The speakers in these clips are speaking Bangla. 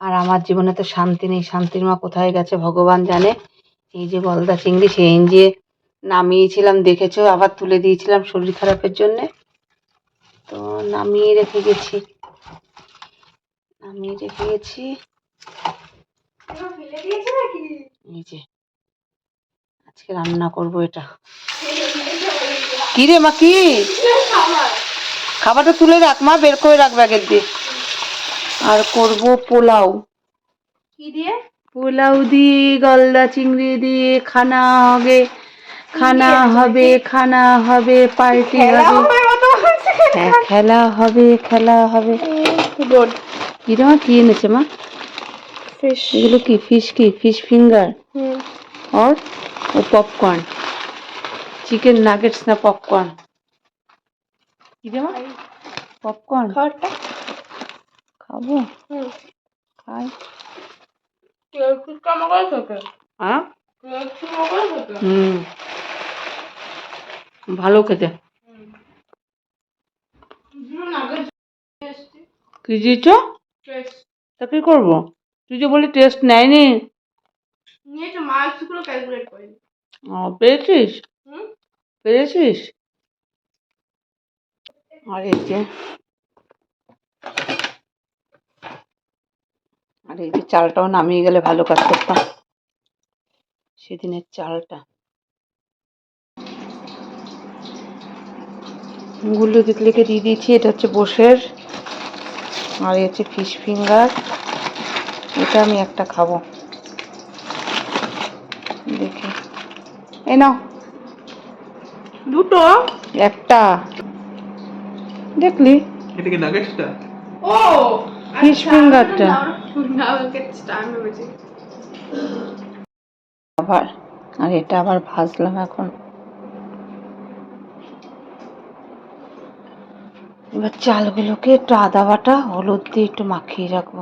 আর আমার জীবনে তো শান্তি নেই। শান্তির মা কোথায় গেছে ভগবান জানে। এই যে গলদা চিংড়ি, সেই যে নামিয়েছিলাম, দেখেছ? আবার তুলে দিয়েছিলাম শরীর খারাপের জন্যে। তো নামিয়ে রেখে গেছি। নামিয়ে রেখে গেছি। এই যে, আজকে রান্না করব এটা। কি রে মা, কি? খাবারটা তুলে রাখ, মা, বের করে রাখ ব্যাগের দিয়ে। আর করব পোলাও। কি দিয়ে? পোলাও দিয়ে গলদা চিংড়ি দিয়ে খানা হবে খানা হবে খানা হবে পার্টি হবে। হ্যাঁ খেলা হবে খেলা হবে। কি রকম মা কি এনেছে মা? ফিশ এগুলো কি ফিশ কি? ফিশ ফিঙ্গার আর ও পপকর্ন চিকেন নাগেটস না পপকর্ন কি রে মা? পপকর্ন খাওয়াটা খাব? খাই। হ্যাঁ? হুম। ভালো খেতে। কি দিয়েছ? তা কি করব? তুই যে বলি টেস্ট নেয়নি। ও পেয়েছিস পেরেছিস? আর এই যে আর এই যে চালটাও নামিয়ে গেলে ভালো কাজ করতাম। সেদিনের চালটা। গুলো তিতলিকে দিয়ে দিয়েছি এটা হচ্ছে বসের। আর এই হচ্ছে ফিশ ফিঙ্গার। এটা আমি একটা খাব। দেখি। এই নাও। দুটো? একটা। দেখলি? এটা কি নাগেটসটা ও! আমি ভেবেছি আবার, আর এটা আবার ভাজলাম এখন। এবার চালগুলোকে একটু আদা বাটা, হলুদ দিয়ে একটু মাখিয়ে রাখব।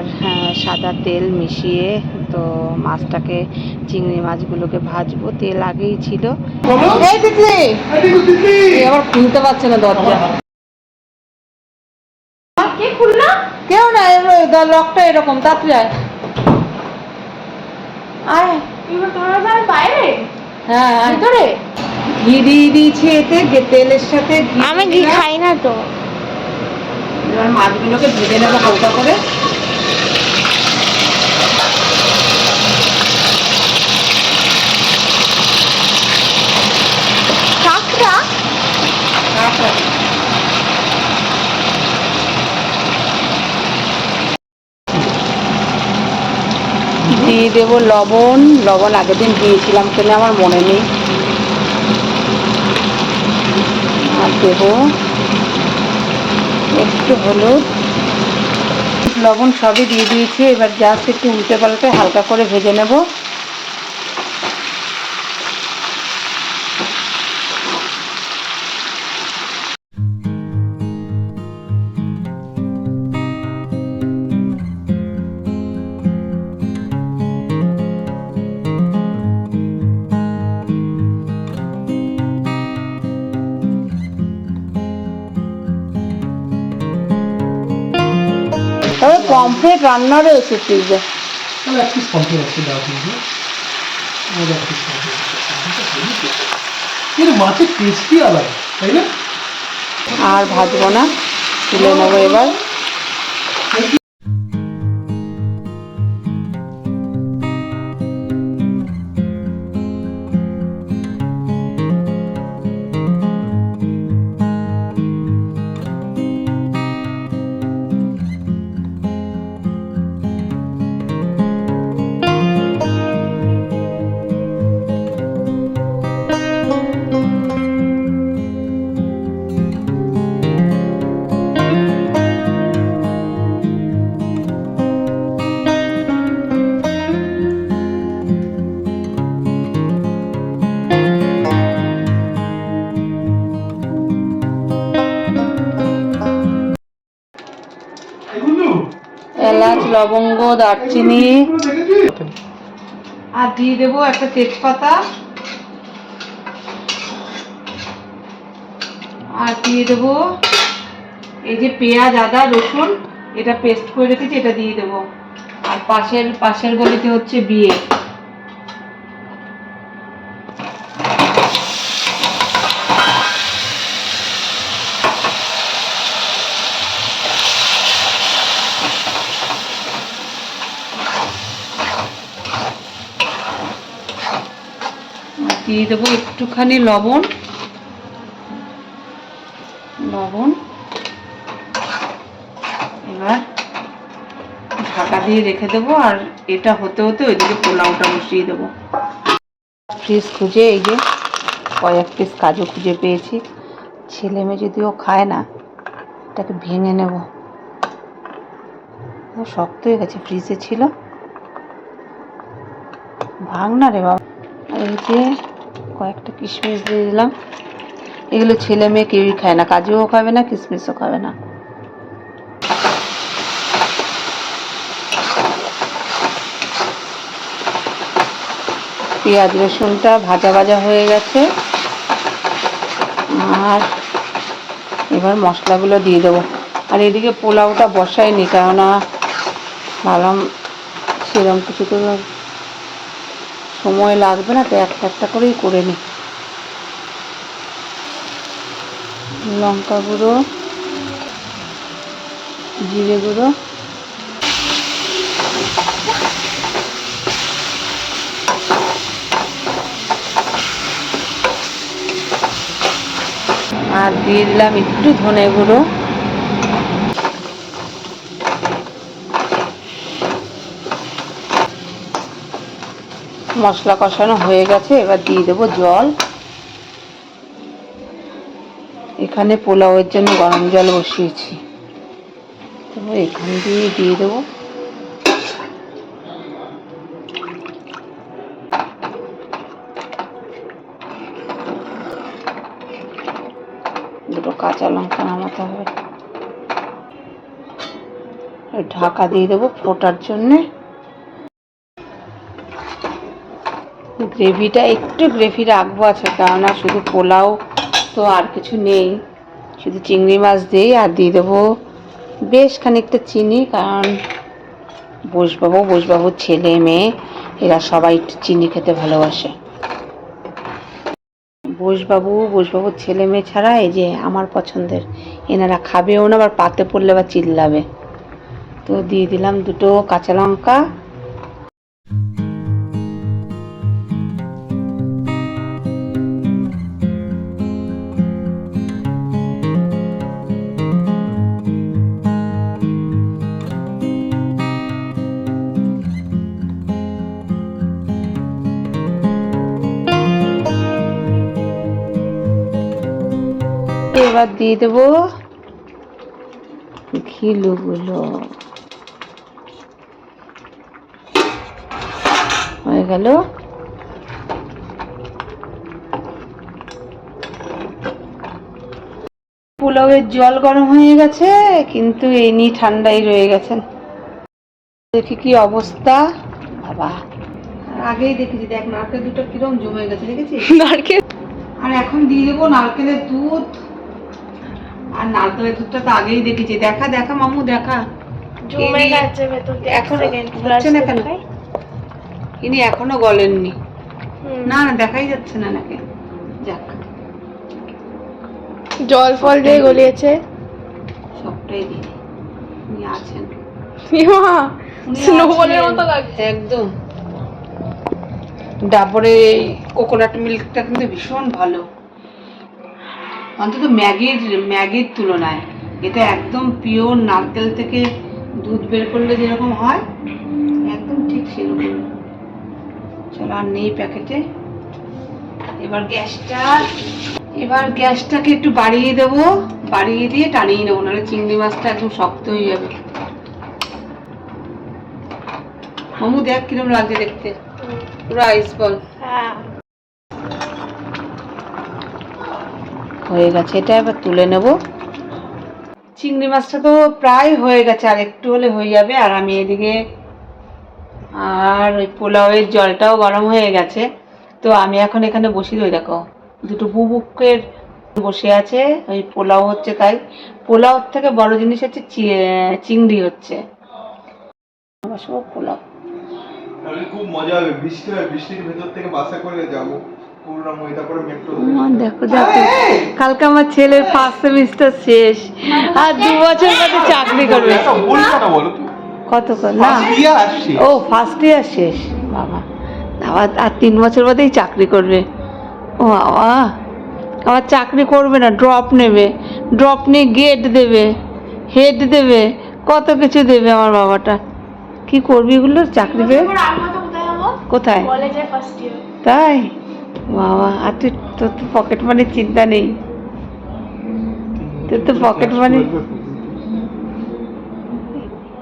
আর হ্যাঁ, সাদা তেল মিশিয়ে তো মাছটাকে চিংড়ি মাছগুলোকে ভাজবো। তেল আগেই ছিল। এই তিতলি! এই আবার খুলতে পারছে না দরজা। কেউ না লকটা এরকম তাড়াতাড়ি আয়। আয় এবার তোমার বাসার বাইরে। হ্যাঁ ভিতরে? ঘি দিয়ে দিয়েছি এতে গে- তেলের সাথে আমি ঘি খাই না তো। এবার মাছগুলোকে ভেজে নেব হালকা করে। দিয়ে দেবো লবণ লবণ আগের দিন দিয়েছিলাম কিনা আমার মনে নেই। আর দেবো একটু হলুদ। লবণ সবই দিয়ে দিয়েছি এবার জাস্ট একটু উল্টে পাল্টে হালকা করে ভেজে নেব। পমফ্রেট রান্না রয়েছে ফ্রিজে তাহলে এক পিস কমপ্লিট আছে দাও কিন্তু আমাদের এক পিস কমপ্লিট কিন্তু মাছের টেস্টই আলাদা তাই না? আর ভাজবো না তুলে নেব এবার। লবঙ্গ, দারচিনি। আর দিয়ে দেবো একটা তেজপাতা। আর দিয়ে দেবো এই যে পেঁয়াজ, আদা, রসুন। এটা পেস্ট করে রেখেছি, এটা দিয়ে দেবো। আর পাশের পাশের গলিতে হচ্ছে বিয়ে। দিয়ে দেবো একটুখানি লবণ। লবণ। এবার ঢাকা দিয়ে রেখে দেবো, আর এটা হতে হতে ওইদিকে পোলাওটা বসিয়ে দেবো। ফ্রিজ খুঁজে, এই যে কয়েক পিস কাজু খুঁজে পেয়েছি। ছেলে মেয়ে যদিও খায় না, এটাকে ভেঙে নেব। শক্ত হয়ে গেছে, ফ্রিজে ছিল। ভাঙ না রে বাবা। এই যে কয়েকটা কিশমিশ দিয়ে দিলাম। এগুলো ছেলে মেয়ে কেউই খায় না, কাজুও খাবে না, কিশমিশও খাবে না। পেঁয়াজ, রসুনটা ভাজা ভাজা হয়ে গেছে। আর এবার মশলাগুলো দিয়ে দেবো। আর এদিকে পোলাওটা বসাইনি, কেননা ভাবলাম সেরকম কিছু তো সময় লাগবে না, তো একটা একটা করেই করে নিই লঙ্কা গুঁড়ো, জিরে গুঁড়ো। আর দিয়ে দিলাম একটু ধনে গুঁড়ো। মশলা কষানো হয়ে গেছে, এবার দিয়ে দেবো জল। এখানে পোলাওয়ের জন্য গরম জল বসিয়েছি। তো এখান দিয়ে দিয়ে দেবো। দুটো কাঁচা লঙ্কা নামাতে হবে। ঢাকা দিয়ে দেবো ফোটার জন্যে। গ্রেভিটা, একটু গ্রেভি রাখব আছে, কেননা শুধু পোলাও তো আর কিছু নেই। শুধু চিংড়ি মাছ দিই আর দিয়ে দেবো বেশ খানিকটা চিনি, কারণ বসবাবু, বসবাবুর ছেলে, মেয়ে, এরা সবাই একটু চিনি খেতে ভালোবাসে। বসবাবু, বসবাবুর ছেলে, মেয়ে ছাড়া এই যে আমার পছন্দের, এনারা খাবেও না, আবার পাতে পড়লে আবার চিল্লাবে। তো দিয়ে দিলাম দুটো কাঁচা লঙ্কা এবার দিয়ে দেবো। ঘিলুগুলো হয়ে গেল। পোলাওয়ের জল গরম হয়ে গেছে কিন্তু এনি ঠান্ডাই রয়ে গেছেন দেখি কি অবস্থা। বাবা। আগেই দেখেছি দেখ নারকেল দুটো কিরম জমে গেছে দেখেছি নারকেল আর এখন দিয়ে দেবো নারকেলের দুধ। আর নারকেলের দুধটা তো আগেই দেখেছি। দেখা দেখা মামু দেখা। জমে গেছে ভেতর দিয়ে। এখন হচ্ছে না কেন? ইনি এখনও গলেননি। না না দেখাই যাচ্ছে না নাকি? যাক। জল ফল দিয়ে গলিয়েছে। সবটাই দিই উনি আছেন। স্নোবলের মতো লাগছে। একদম। ডাবরের এই কোকোনাট মিল্কটা কিন্তু ভীষণ ভালো। অন্তত ম্যাগির ম্যাগির তুলনায়। এটা একদম পিওর নারকেল থেকে দুধ বের করলে যেরকম হয়, একদম ঠিক সেরকম। চলো আর নেই প্যাকেটে। এবার গ্যাসটা, এবার গ্যাসটাকে একটু বাড়িয়ে দেবো। বাড়িয়ে দিয়ে টানিয়ে নেব, নাহলে চিংড়ি মাছটা একদম শক্ত হয়ে যাবে। মামু, দেখ কিরম লাগছে দেখতে। পুরো আইস বল হ্যাঁ। হয়ে গেছে। এটা এবার তুলে নেব। চিংড়ি মাছটা তো প্রায় হয়ে গেছে, আর একটু হলে হয়ে যাবে। আর আমি এদিকে আর ওই পোলাওয়ের জলটাও গরম হয়ে গেছে। তো আমি এখন এখানে বসি ওই দেখো। দুটো বুবুকের বসে আছে, ওই পোলাও হচ্ছে তাই। পোলাওর থেকে বড় জিনিস হচ্ছে চিংড়ি হচ্ছে। পোলাও। খুব মজা হবে। বৃষ্টি হয়, বৃষ্টির ভেতর থেকে বাসে করে যাব। দেখো দেখো। কালকে আমার ছেলের ফার্স্ট সেমিস্টার শেষ। আর দু বছর বাদে চাকরি করবে। না কত করে না। ইয়ে ও ফার্স্ট ইয়ার শেষ। বাবা। আবার আর তিন বছর বাদেই চাকরি করবে। ও বাবা। আবার চাকরি করবে না ড্রপ নেবে। ড্রপ নিয়ে গেট দেবে হেড দেবে কত কিছু দেবে আমার বাবাটা। কি করবি এগুলো? চাকরি পেয়ে? এবার আমরা তো কোথায় যাব? কোথায়? কলেজে ফার্স্ট ইয়ার তাই? বাবা আর তুই তোর তো পকেট মানির চিন্তা নেই। তোর তো পকেট মানি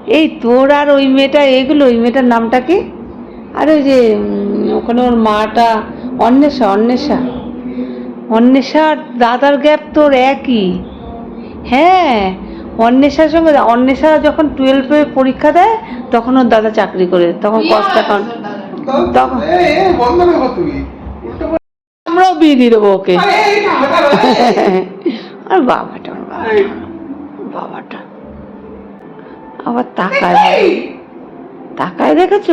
এই তোর আর ওই মেয়েটা এগুলো ওই মেয়েটার নামটা কি? আর ওই যে ওখানে ওর মাটা অন্বেষা অন্বেষা। অন্বেষা দাদার গ্যাপ তোর একই। হ্যাঁ অন্বেষার সঙ্গে অন্বেষা যখন টুয়েলভে পরীক্ষা দেয় তখন ওর দাদা চাকরি করে তখন কষ্ট এখন তখন- এ, এ, বন্ধ রাখো তুমি উল্টো করে- আমরাও বিয়ে দিয়ে দেবো ওকে। আরে, বাবাটা ওর বাবাটা। আবার তাকায় তাকায় দেখেছ?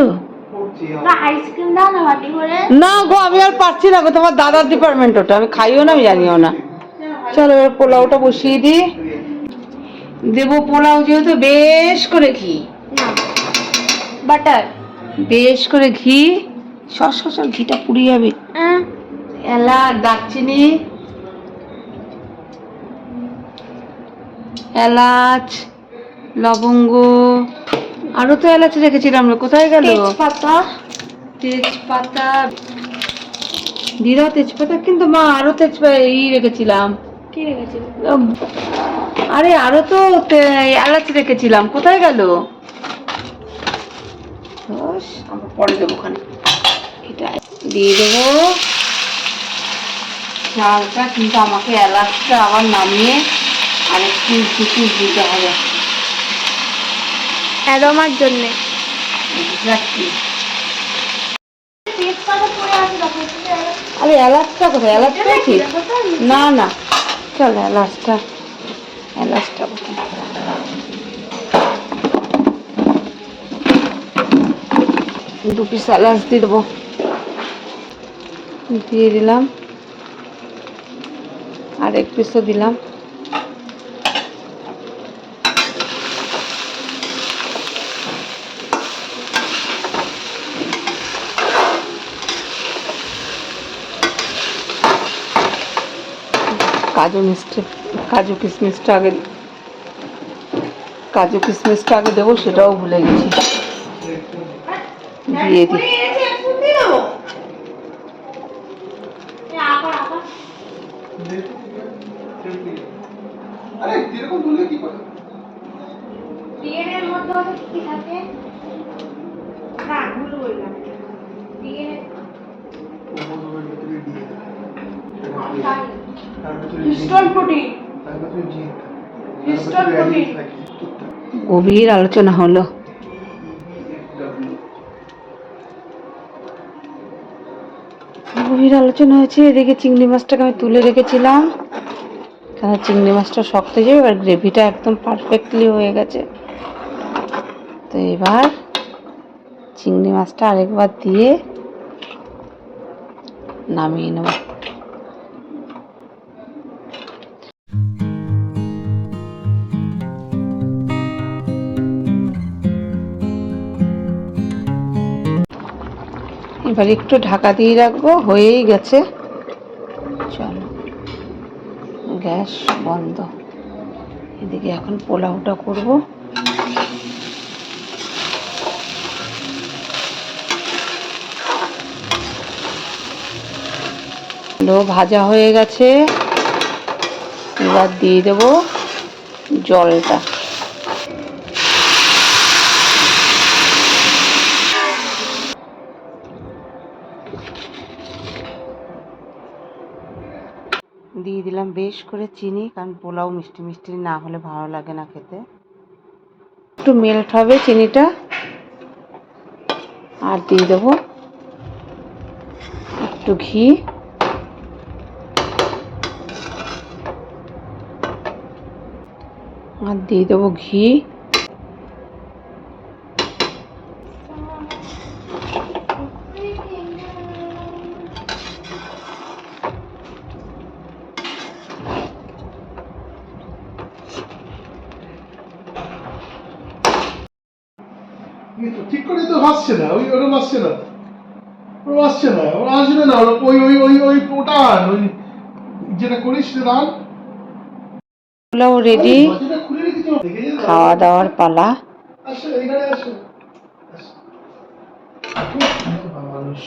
না আইসক্রিম দাও না বাটি করে। না গো আমি আর পারছি না গো তোমার দাদার ডিপার্টমেন্ট ওটা। আমি খাইও না আমি জানিও না। চলো এবার পোলাওটা বসিয়ে দিই। দেবো পোলাও যেহেতু বেশ করে ঘি। না বাটার বেশ করে ঘি। সর সর সর ঘিটা পুড়িয়ে যাবে। এলাচ দারচিনি এলাচ লবঙ্গ। আরও তো এলাচ রেখেছিলাম কোথায় গেল? তেজপাতা। তেজপাতা। দিদা তেজপাতা কিন্তু মা আরও তেজপাতা এই রেখেছিলাম। কি রেখেছিল? উম, আরে আরও তো তে- এলাচ রেখেছিলাম কোথায় গেল? আমরা পরে দেবো ওখানে। এটা দিয়ে দেবো। চালটা কিন্তু আমাকে এলাচটা আবার নামিয়ে আরেকটু কিছু দিতে হবে। অ্যারোমার জন্য। আরে এলাচটা কোথায়? এলাচ পেয়েছি না না। চল এলাচটা। এলাচটা কোথায়? দু পিস এলাচ দিয়ে দেবো। দিয়ে দিলাম। এক পিসও দিলাম। কাজু মিষ্টি, কাজু কিশমিশটা আগে, কাজু কিশমিশটা আগে দেবো, সেটাও ভুলে গেছি। দিয়ে দিই আরে এরকম তুললে কি করে? মধ্যে কি থাকে। না ভুল বললাম। ডিএনএ গভীর আলোচনা হলো। গভীর আলোচনা হয়েছে এদিকে চিংড়ি মাছটাকে আমি তুলে রেখেছিলাম। কেন চিংড়ি মাছটা শক্ত হয়ে যাবে, এবার গ্রেভিটা একদম পারফেক্টলি হয়ে গেছে। তো এবার চিংড়ি মাছটা আরেকবার দিয়ে নামিয়ে নেব। এবার একটু ঢাকা দিয়ে রাখব, হয়েই গেছে চলো গ্যাস বন্ধ। এদিকে এখন পোলাওটা করব। ভাজা হয়ে গেছে। এবার দিয়ে দেব জলটা দিয়ে দিলাম বেশ করে চিনি, কারণ পোলাও মিষ্টি মিষ্টি না হলে ভালো লাগে না খেতে। একটু মেল্ট হবে চিনিটা। আর দিয়ে দেবো একটু ঘি। আর দিয়ে দেবো ঘি এই তো ভাসছে না ওই ওরম আসছে না ওরম আসছে না ওরা আসবে না ওরকম ওই ওই ওই ওই ওটা আন, ওই যেটা করিস সেটা আন। রেডি। খাওয়া দাওয়ার পালা। আসো এখানে আসো। মানুষ।